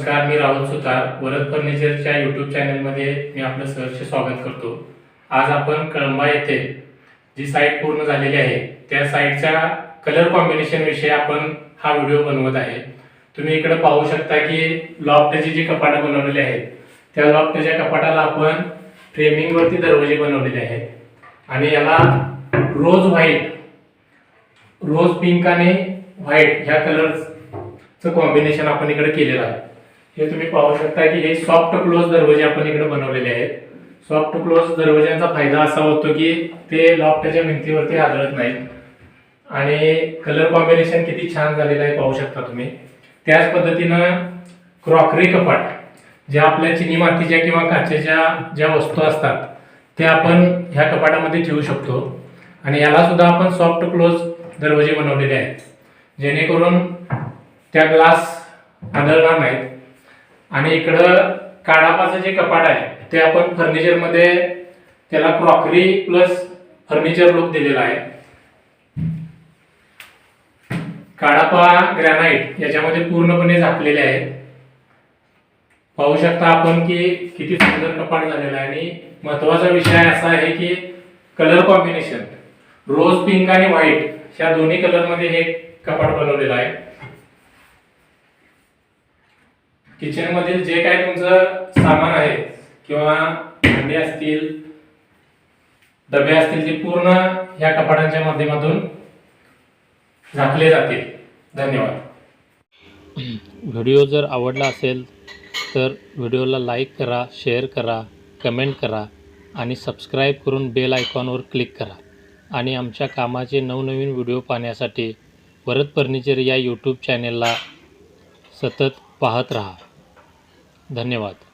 नमस्कार मी राहुल सुतार वरद फर्निचरच्या यूट्यूब चॅनलमध्ये मी आपलं सहर्ष स्वागत करतो. आज आपण कळंबा येथे जी साईट पूर्ण झालेली आहे त्या साईटच्या कलर कॉम्बिनेशन विषयी आपण हा व्हिडिओ बनवत आहे. तुम्ही इकडे पाहू शकता की लॉफ्टची जी कपाटं बनवलेली आहेत त्या लॉफ्टच्या कपाटाला आपण फ्रेमिंगवरती दरवाजे बनवलेले आहेत. आणि याला रोज व्हाईट रोज पिंक आणि व्हाईट ह्या कलर्सचं कॉम्बिनेशन आपण इकडे केलेलं आहे. हे तुम्ही पाहू शकता की हे सॉफ्ट क्लोज दरवाजे आपण इकडे बनवलेले आहेत. सॉफ्ट क्लोज दरवाज्यांचा फायदा असा होतो की ते लॉफ्टच्या भिंतीवरती आदळत नाहीत. आणि कलर कॉम्बिनेशन किती छान झालेलं आहे पाहू शकता तुम्ही. त्याच पद्धतीनं क्रॉकरी कपाट ज्या आपल्या चिनी मातीच्या किंवा काचेच्या ज्या वस्तू असतात त्या आपण ह्या कपाटामध्ये ठेवू शकतो. आणि याला सुद्धा आपण सॉफ्ट क्लोज दरवाजे बनवलेले आहेत. जेणेकरून त्या ग्लास आढळणार नाहीत. आणि इकडं काढापाचं जे कपाट आहे ते आपण फर्निचरमध्ये त्याला क्रॉकरी प्लस फर्निचर लुक दिलेला आहे. काडापा ग्रॅनाईट याच्यामध्ये पूर्णपणे झाकलेले आहेत. पाहू शकता आपण की किती सुंदर कपाट झालेला आहे आणि महत्त्वाचा विषय असा आहे की कलर कॉम्बिनेशन रोज पिंक आणि व्हाईट ह्या दोन्ही कलरमध्ये हे कपाट बनवलेलं आहे. किचन मधील जे काय तुमचं सामान आहे किंवा भांडी असतील डबे असतील ते पूर्ण ह्या कपाटांच्या माध्यमातून झाकले जातील. धन्यवाद. व्हिडिओ जर आवडला असेल तर व्हिडिओला लाईक करा शेअर करा कमेंट करा आणि सबस्क्राईब करून बेल आयकॉनवर क्लिक करा. आणि आमच्या कामाचे नवनवीन व्हिडिओ पाहण्यासाठी वरद फर्निचर या यूट्यूब चॅनेलला सतत पाहत रहा. धन्यवाद.